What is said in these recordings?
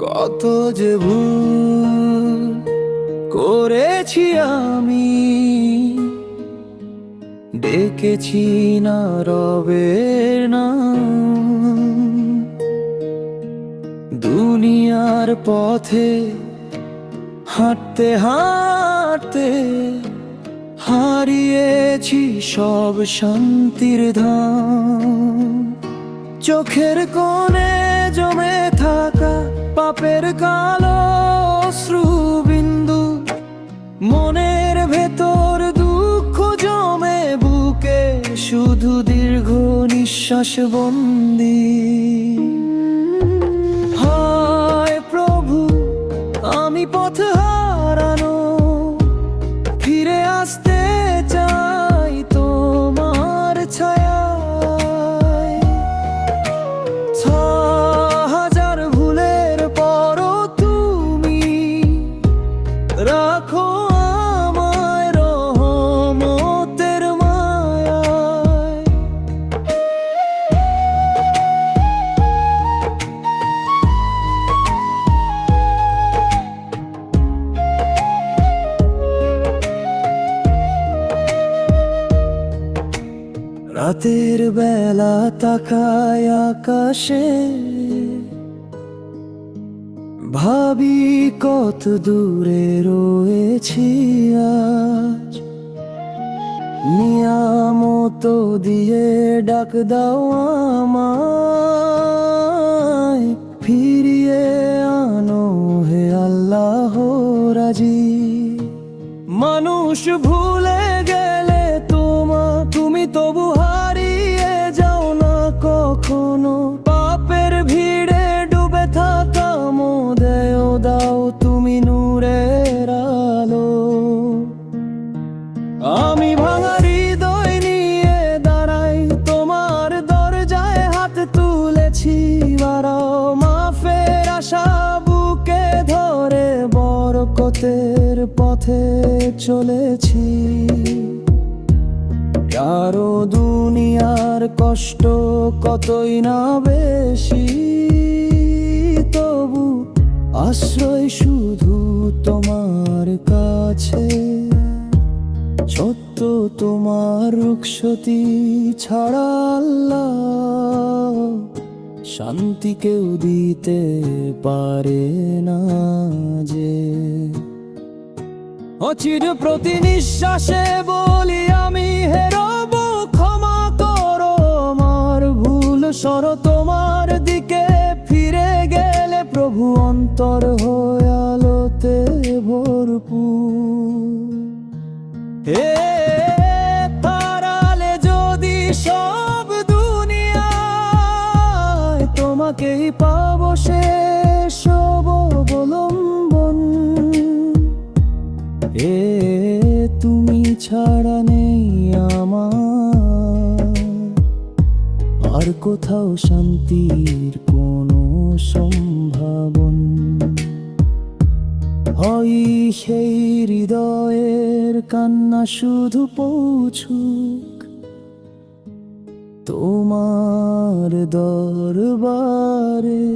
কত যে ভুল করেছি আমি। ডেকেছি না রবের নাম। দুনিয়ার পথে হাঁটতে হাঁটতে হারিয়েছি সব শান্তির ধাম। চোখের কোণে জমে থাকা পাপের কালো নিঃশ্বাস রাতের বেলা তাকায় আকাশে। ভাবি কত দূরে রয়েছি আজ। নিয়ামত দিয়ে ডাক দাও আমায়। ফিরিয়ে আনো হে আল্লাহ রাজি। মানুষ ভুলে কখনো পাপের ভিড়ে ডুবে থাকা মোদেও দাও তুমি নূরের আলো। আমি ভাঙা হৃদয় নিয়ে দাঁড়াই, তোমার দরজায় হাত তুলেছি বারাও মাফের আশা বুকে ধরে বরকতের পথে চলেছি। কারও দুনিয়ার কষ্ট কতই না বেশি? তবু আশ্রয় শুধু তোমার কাছে। ছোট্ট তোমার রুক্ষতি ছাড়া আল্লাহ শান্তি কেউ দিতে পারে না যে। অচির প্রতি নিঃশ্বাসে বলি আমি হেরব ভুল সর তোমার দিকে ফিরে গেলে প্রভু অন্তর হয়ে আলোতে ভরপুর। তারালে যদি সব দুনিয়ায় তোমাকেই পাবো শেষ অবলম্বন। এ তুমি ছাড়া নেই। কোথাও শান্তির কোনো সম্ভাবন। হয় সেই হৃদয়ের কান্না শুধু পৌঁছুক। তোমার দরবারে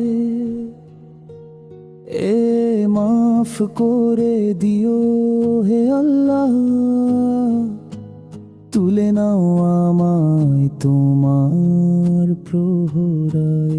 এ মাফ করে দিও হে আল্লাহ। তুলে নাও আমায় তোমার প্রহরায়।